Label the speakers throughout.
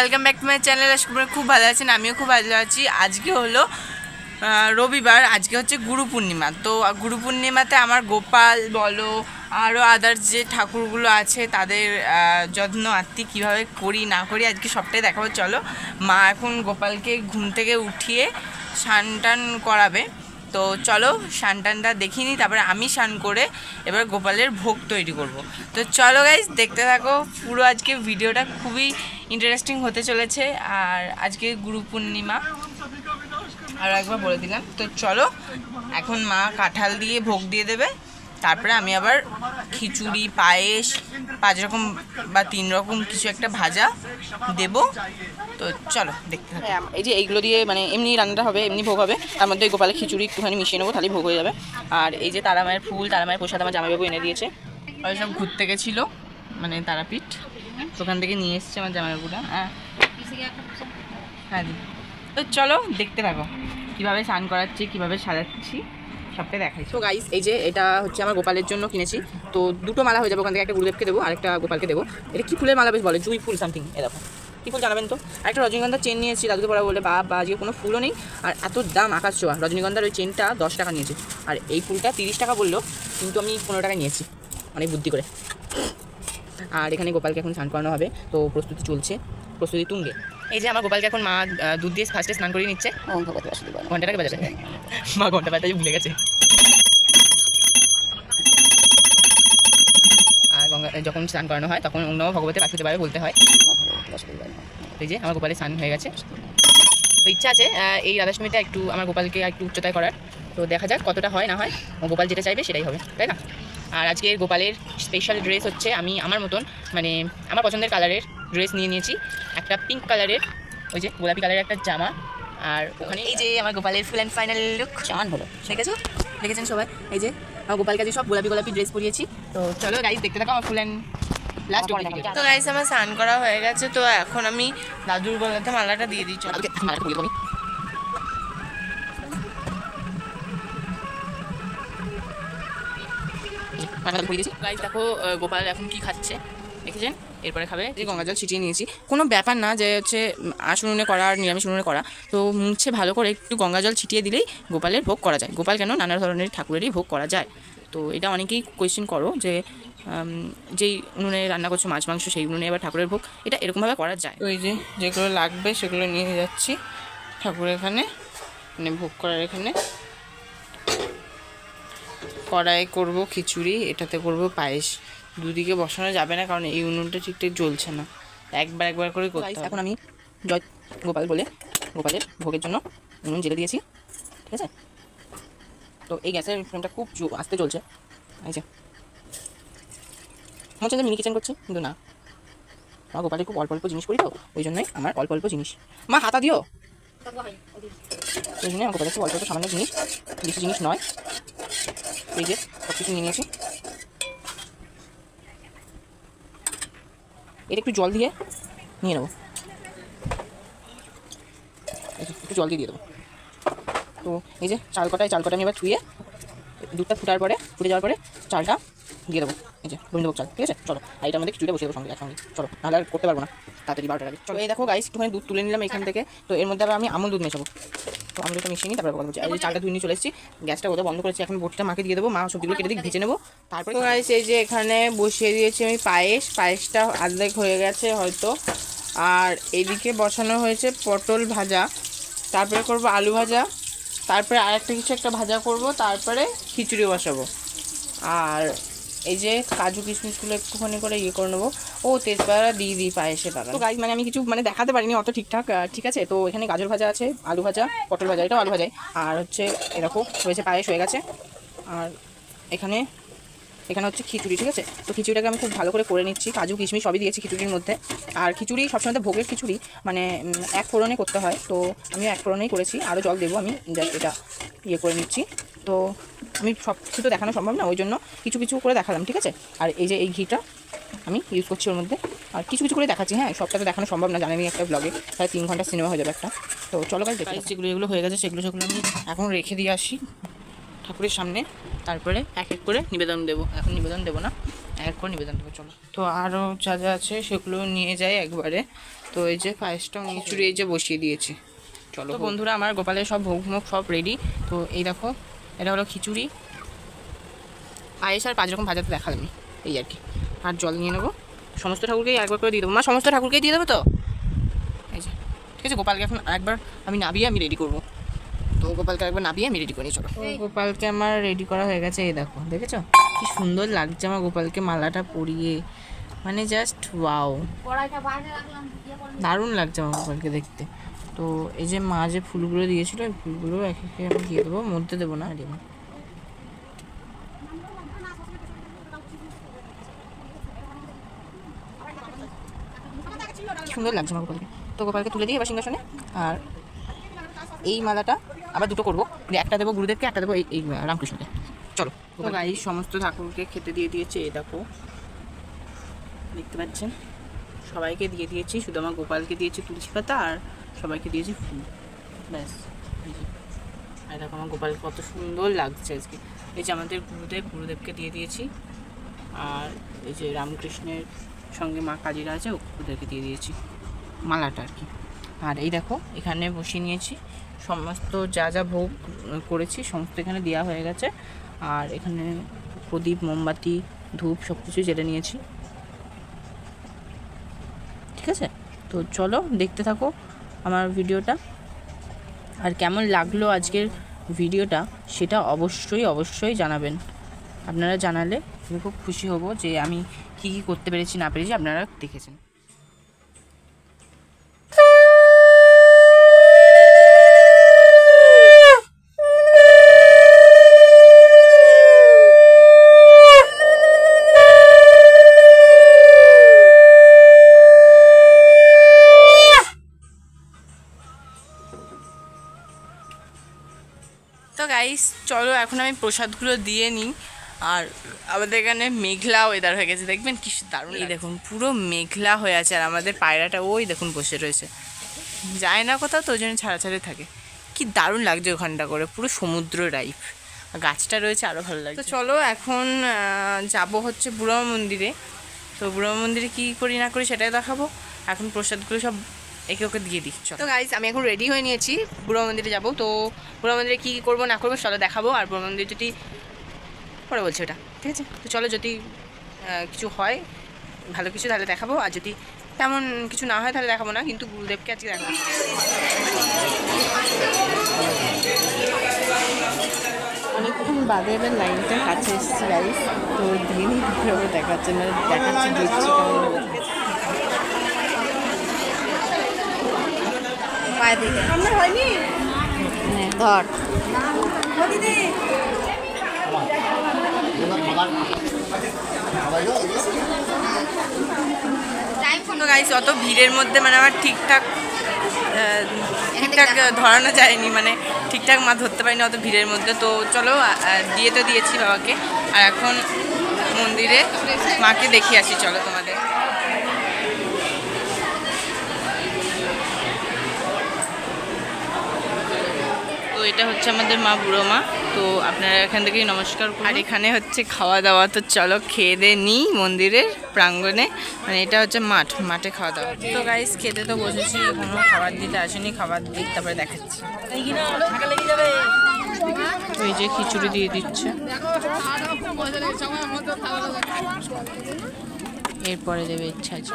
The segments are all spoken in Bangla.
Speaker 1: Welcome back to my channel আশা খুব ভালো আছেন, আমিও খুব ভালো আছি। আজকে হলো রবিবার, আজকে হচ্ছে গুরু পূর্ণিমা। তো গুরু পূর্ণিমাতে আমার গোপাল, বলো আরও আদার্স যে ঠাকুরগুলো আছে, তাদের যত্ন আত্মি কীভাবে করি, না করি, আজকে সবটাই দেখাবো। চলো, মা এখন গোপালকে ঘুম থেকে উঠিয়ে স্নান টান করাবে। তো চলো স্নান টানটা দেখিনি তারপরে আমি স্নান করে এবার গোপালের ভোগ তৈরি করব। তো চলো গাইজ দেখতে থাকো, পুরো আজকে ভিডিওটা খুবই ইন্টারেস্টিং হতে চলেছে। আর আজকে গুরু পূর্ণিমা। আরও একবার বলে দিলাম। তো চলো, এখন মা কাঁঠাল দিয়ে ভোগ দিয়ে দেবে। তারপরে আমি আবার খিচুড়ি, পায়েস, পাঁচ রকম বা তিন রকম কিছু একটা ভাজা দেব। তো চলো দেখতে
Speaker 2: হ্যাঁ এই যে এইগুলো দিয়ে মানে এমনি রান্নাটা হবে এমনি ভোগ হবে। তার মধ্যে গোপালের খিচুড়ি একটুখানি মিশিয়ে নেব তাহলেই ভোগ হয়ে যাবে। আর এই যে তারা মায়ের ফুল তারা মায়ের প্রসাদ আমার জামাইবাবু এনে দিয়েছে।
Speaker 1: ওই সব ঘুরতে গেছিল মানে তারাপীঠ। ওখান থেকে নিয়ে এসছে আমার জামাইবাবুরা। হ্যাঁ। হ্যাঁ। তো চলো দেখতে থাকো। কীভাবে স্নান করাচ্ছি কীভাবে সাজাচ্ছি সবটাই দেখাই।
Speaker 2: তো গাইস এই যে এটা হচ্ছে আমার গোপালের জন্য কিনেছি। তো দুটো মালা হয়ে যাবে ওখান থেকে একটা গুরুদেবকে দেবো আর একটা গোপালকে দেবো। এটা কি ফুলের মালা বেশ বলে? জুই ফুল সামথিং এরকম। কি ফুল জানাবেন তো? একটা রজনীগন্ধা চেন নিয়েছি দাদুকে পড়া বলে বা বা আজকে কোনো ফুলও নেই। আর এত দাম আকাশ ছোঁয়া। রজনীগন্ধার ওই চেনটা দশ টাকা নিয়েছে। আর এই ফুলটা তিরিশ টাকা বলল কিন্তু আমি পনেরো টাকা নিয়েছি অনেক বুদ্ধি করে। আর এখানে গোপালকে এখন স্নান করানো হবে তো প্রস্তুতি চলছে। প্রস্তুতি তুঙ্গে। এই যে আমার গোপালকে এখন মা দুধ দিয়ে ফার্স্টে স্নান করিয়ে নিচ্ছে। ঘন্টাটাকে বাজাবে। মা ঘণ্টা বাজাতে ভুলে গেছে। আর গঙ্গা যখন স্নান করানো হয় তখন অন্য ভগবতের বাসুতে পারে বলতে হয়। এই যে আমার গোপালের স্নান হয়ে গেছে। তো ইচ্ছা আছে এই রাধাষ্টমীটা একটু আমার গোপালকে একটু উচ্চতায় করার। তো দেখা যাক কতটা হয় না হয় গোপাল যেটা চাইবে সেটাই হবে তাই না? আর আজকের গোপালের স্পেশাল ড্রেস হচ্ছে আমি আমার মতন মানে আমার পছন্দের কালারের ড্রেস নিয়ে নিয়েছি। একটা পিঙ্ক কালারের ওই যে গোলাপি কালারের একটা জামা আর ওখানে এই যে আমার গোপালের ফুল অ্যান্ড ফাইনাল লুক চান হলো। দেখেছ? দেখেছেন সবাই? এই যে আমার গোপালকে আজকে সব গোলাপি গোলাপি ড্রেস পরিয়েছি। তো চলো গাইজ দেখতে থাকো আমার ফুল অ্যান্ড
Speaker 1: তো গাইস আমার স্নান করা হয়ে গেছে তো এখন আমি দাদুর গলাতে মালাটা দিয়ে দিই চলো।
Speaker 2: গাইজ দেখো গোপাল এখন কি খাচ্ছে দেখেছেন? এরপরে খাবে। যে গঙ্গা জল ছিটিয়ে নিয়েছি। কোনো ব্যাপার না যে হচ্ছে আঁশ উনুনে করা আর নিরামিষ উনুনে করা। তো মুছে ভালো করে একটু গঙ্গা জল ছিটিয়ে দিলেই গোপালের ভোগ করা যায়। গোপাল কেন নানা ধরনের ঠাকুরেরই ভোগ করা যায়? তো এটা অনেকেই কোয়েশ্চেন করো যে যেই উনুনে রান্না করছ মাছ মাংস সেই উনুনে এবার ঠাকুরের ভোগ। এটা এরকমভাবে করা যায়।
Speaker 1: ওই যে যেগুলো লাগবে সেগুলো নিয়ে যাচ্ছি ঠাকুরের এখানে মানে ভোগ করার এখানে। কড়াই করব খিচুড়ি এটাতে করব পায়েস। দুদিকে বসানো যাবে না কারণ এই উনুনটা ঠিকঠাক জ্বলছে না। একবার একবার করে করতে
Speaker 2: এখন আমি জয় গোপাল বলে গোপালের ভোগের জন্য উনুন জেলে দিয়েছি ঠিক আছে? তো এই গ্যাসের ফ্লেমটা খুব আস্তে চলছে এই যে। মনে হচ্ছে যে মিনি কিচেন করছি। কিন্তু না। মা, গোপালের খুব অল্প অল্প জিনিস করি তো, ওই জন্যই আমার অল্প অল্প জিনিস। মা, হাতা দিও। ওই জন্যই আমার গোপালের খুব অল্প অল্প সামান্য জিনিস, বেশি জিনিস নয়। এই যে সব কিছু নিয়ে নিয়েছি। এটা একটু জল দিয়ে নিয়ে নেব। একটু জল দিয়ে দিয়ে দেবো। তো, এই যে, চাল কটায়, চাল কটা আমি এবার ধুয়ে, দুধটা ফুটার পরে, ফুটে যাওয়ার পরে, চালটা দিয়ে দেবো। এই যে গোবিন্দভোগ চাল, ঠিক আছে? চলো, আর এটার মধ্যে খিচুড়িটা বসিয়ে দেবো সঙ্গে, একসঙ্গে। চলো, নাহলে আর করতে পারব না, তাড়াতাড়ি বারোটার আগে চলো, এই দেখো গাইস একটুখানি দুধ তুলে নিলাম এখান থেকে। তো এর মধ্যে আবার আমি আমুল দুধ মেশাবো। তো আমুল দুধটা মিশিয়ে নিই, তারপরে বলছি এই চালটা ধুয়ে নিয়ে চলে এসেছি। গ্যাসটা ওটা বন্ধ করেছি, এখন বটিটা মাকে দিয়ে দেবো। মা সবজিগুলো কেটে দিয়ে ভেজে নেব। তারপরে
Speaker 1: তো গাইস এই যে এখানে বসিয়ে দিয়েছি আমি পায়েস। পায়েসটা অর্ধেক হয়ে গেছে হয়তো। আর এদিকে বসানো হয়েছে পটল ভাজা। তারপরে করব আলু ভাজা। তারপরে আরেকটা কিছু একটা ভাজা করব। তারপরে খিচুড়ি বসাবো। আর এই যে কাজু কিশমিশগুলো একটুখানি করে ইয়ে করে নেব। ও তেজপাতা দিয়ে দিই পায়েসে দাদা
Speaker 2: তো গাইজ মানে আমি কিছু মানে দেখাতে পারিনি অত ঠিকঠাক ঠিক আছে? তো এখানে গাজর ভাজা আছে, আলু ভাজা, পটল ভাজা, এটাও আলু ভাজাই। আর হচ্ছে এরকম হয়েছে পায়েস হয়ে গেছে। আর এখানে এখানে হচ্ছে খিচুড়ি, ঠিক আছে? তো খিচুড়িটাকে আমি খুব ভালো করে করে নিচ্ছি। কাজু, কিশমিশ সবই দিয়েছি খিচুড়ির মধ্যে। আর খিচুড়ি সবসময় তো ভোগের খিচুড়ি মানে এক ফোড়নে করতে হয়। তো আমি এক ফোড়নেই করেছি। আরও জল দেবো আমি, জাস্ট এটা ইয়ে করে নিচ্ছি। তো আমি সব কিছু তো দেখানো সম্ভব না ওই জন্য কিছু কিছু করে দেখালাম ঠিক আছে? আর এই যে এই ঘিটা আমি ইউজ করছি ওর মধ্যে। আর কিছু কিছু করে দেখাচ্ছি হ্যাঁ সবটা তো দেখানো সম্ভব না জানেনি একটা ব্লগে তাহলে তিন ঘণ্টা সিনেমা হয়ে যাবে একটা। তো চলো গাইজ দেখি
Speaker 1: যেগুলো যেগুলো হয়ে গেছে সেগুলো সেগুলো আমি এখন রেখে দিয়ে আসি ঠাকুরের সামনে তারপরে এক এক করে নিবেদন দেবো। এখন নিবেদন দেবো না
Speaker 2: এক এক করে নিবেদন দেবো চলো। তো আরও যা যা আছে সেগুলো নিয়ে যাই একবারে। তো এই যে পায়েসটা নিচুড়ি এই যে বসিয়ে দিয়েছি। চলো বন্ধুরা আমার গোপালের সব ভোগ মুখ সব রেডি তো এই দেখো এটা হলো খিচুড়ি। পায়েস আর পাঁচ রকম ভাজাতে দেখালাম এই আর কি। আর জল নিয়ে নেব। সমস্ত ঠাকুরকেই একবার করে দিয়ে দেবো। মা সমস্ত ঠাকুরকেই দিয়ে দেবো তো? এই যে ঠিক আছে গোপালকে এখন একবার আমি নাবিয়ে আমি রেডি করব। তো গোপালকে একবার নাবিয়ে আমি রেডি করি চলো। গোপালকে আমার রেডি করা হয়ে গেছে এই দেখো দেখেছ? কি সুন্দর লাগছে আমার গোপালকে মালাটা পরিয়ে। মানে জাস্ট ওয়াও দারুণ লাগছে আমার গোপালকে দেখতে। তো এই যে মা যে ফুলগুলো দিয়েছিল ওই ফুলগুলো এক একে আমি দিয়ে দেবো মধ্যে দেবো না দেবো সুন্দর লাগছে আমার গোপালকে। তো গোপালকে তুলে দিই এবার সিংহাসনে। আর এই মালাটা আবার দুটো করব। একটা দেবো গুরুদেবকে একটা দেবো এই এই রামকৃষ্ণকে। চলো গাই সমস্ত ঠাকুরকে খেতে দিয়ে দিয়েছে এ দেখো। দেখতে পাচ্ছেন? সবাইকে দিয়ে দিয়েছি, শুধু আমার গোপালকে দিয়েছি তুলসী পাতা আর সবাইকে দিয়েছি ফুল। ব্যাস আর দেখো আমার গোপাল কত সুন্দর লাগছে আজকে। এই যে আমাদের গুরুদেব, গুরুদেবকে দিয়ে দিয়েছি। আর এই যে রামকৃষ্ণের সঙ্গে মা কালীরা আছে ওদেরকে দিয়ে দিয়েছি। মালাটা আর কি। আর এই দেখো, এখানে বসিয়ে নিয়েছি। সমস্ত যা যা ভোগ করেছি, সমস্ত এখানে দেওয়া হয়ে গেছে। আর এখানে প্রদীপ, মোমবাতি, ধূপ সব কিছু জেলে নিয়েছি। ঠিক আছে? তো চলো, দেখতে থাকো আমার ভিডিওটা। আর কেমন লাগল আজকের ভিডিওটা সেটা অবশ্যই অবশ্যই জানাবেন। আপনারা জানালে আমি খুব খুশি হব যে আমি কী কী করতে পেরেছি, না পেরেছি আপনারা দেখেছেন। গাইস চলো এখন আমি প্রসাদগুলো দিয়ে নিই। আর আমাদের এখানে মেঘলা ওয়েদার হয়ে গেছে দেখবেন কি দারুণ এই দেখুন পুরো মেঘলা হয়ে আছে আর আমাদের পায়রাটা ওই দেখুন বসে রয়েছে। যায় না কোথাও তো ওই জন্য ছাড়া ছাড়ে থাকে। কি দারুণ লাগছে ওখানটা করে পুরো সমুদ্র টাইপ গাছটা রয়েছে আরও ভালো লাগছে। তো চলো এখন যাব হচ্ছে বুড়মা মন্দিরে। তো বুড়মা মন্দিরে কী করি না করি সেটাই দেখাবো। এখন প্রসাদগুলো সব একে ওকে দিয়ে দিই চলো। তো গাইজ আমি এখন রেডি হয়ে নিয়েছি বুড়ো মন্দিরে যাব। তো বুড়ো মন্দিরে কী কী করব না করব চলো দেখাবো। আর বুড়ো মন্দিরে যদি পরে বলছি ওটা ঠিক আছে? তো চলো যদি কিছু হয় ভালো কিছু তাহলে দেখাবো। আর যদি তেমন কিছু না হয় তাহলে দেখাবো না কিন্তু গুরুদেবকে আজকে দেখাবো। অনেকক্ষণ বাদে এবার লাইনটা কাছে এসেছি গাইস তো দিয়ে নিই কীভাবে দেখাচ্ছে মানে দেখাচ্ছি দেখছি কেমন হবে।
Speaker 1: ধর।
Speaker 2: তো গাইস অত ভিড়ের মধ্যে মানে আমার ঠিকঠাক ঠিকঠাক ধরানো যায়নি মানে ঠিকঠাক মা ধরতে পারিনি অত ভিড়ের মধ্যে। তো চলো দিয়ে তো দিয়েছি বাবাকে। আর এখন মন্দিরে মাকে দেখিয়ে আসি চলো তোমাদের। তো এটা হচ্ছে আমাদের মা বুড়ো মা তো আপনারা এখান থেকেই নমস্কার আর এখানে হচ্ছে খাওয়া দাওয়া তো চলো খেয়ে দিয়ে নিই মন্দিরের প্রাঙ্গণে। মানে এটা হচ্ছে মাঠ, মাঠে খাওয়া দাওয়া তো গাইস খেতে তো বসেছি, কোনো খাবার দিতে আসেনি, খাবার দিই তারপরে দেখাচ্ছি। এই যে খিচুড়ি দিয়ে দিচ্ছে। এরপরে দেবে ইচ্ছা আছে।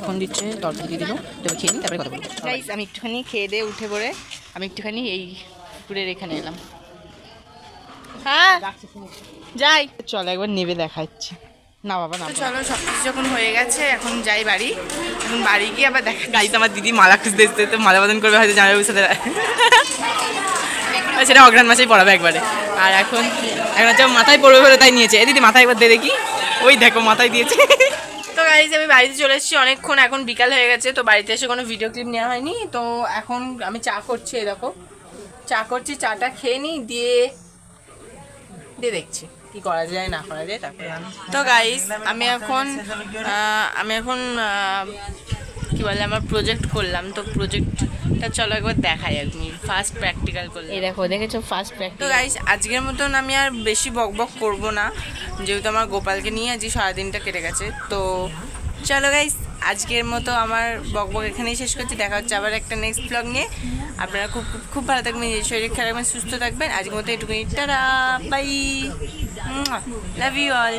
Speaker 2: এখন দিচ্ছে তরকারি দিয়ে দিল। তবে খেয়ে নিই তারপরে কথা বলব। গাইস আমি একটুখানি খেয়ে দিয়ে উঠে পড়ে আমি একটুখানি এই পুকুরের এখানে এলাম। হ্যাঁ যাই। চলো একবার নেবে দেখাচ্ছি। না বাবা না চলো সব কিছু যখন হয়ে গেছে এখন যাই বাড়ি। এখন বাড়ি গিয়ে আবার দেখা গাড়িতে আমার দিদি মালা খুঁজতে এসতে এসতে মালা বদন করবে হয়তো জামাইবাবুর সাথে। সেটা অগ্রাণ মাসেই পড়াবে একবারে। আর এখন এখন হচ্ছে মাথায় পড়বে বলে তাই নিয়েছে। এ দিদি মাথায় একবার দিয়ে দেখি। ওই দেখো মাথায় দিয়েছে। তো গাইজ আমি বাড়িতে চলে এসেছি অনেকক্ষণ এখন বিকাল হয়ে গেছে তো বাড়িতে এসে কোনো ভিডিও ক্লিপ নেওয়া হয়নি। তো এখন আমি চা করছি এরকম চা করছি চাটা খেয়ে নিই দিয়ে দিয়ে দেখছি কি করা যায় না করা যায় তারপরে তো গাইজ আমি এখন আমি এখন কি বলে আমার প্রজেক্ট করলাম তো প্রজেক্টটা চলো একবার দেখাই আমি ফার্স্ট প্র্যাকটিক্যাল করলাম।
Speaker 3: এই দেখো দেখেছ ফার্স্ট
Speaker 2: তো গাইস আজকের মতন আমি আর বেশি বক বক করব না যেহেতু আমার গোপালকে নিয়ে আজকে সারাদিনটা কেটে গেছে তো চলো গাইস আজকের মতো আমার বক বক এখানেই শেষ করছি দেখা হচ্ছে আবার একটা নেক্সট ব্লগ নিয়ে। আপনারা খুব খুব ভালো থাকবেন নিজের শরীর খেয়াল রাখবেন সুস্থ থাকবেন আজকের মতো এটুকুনি tata bye love you all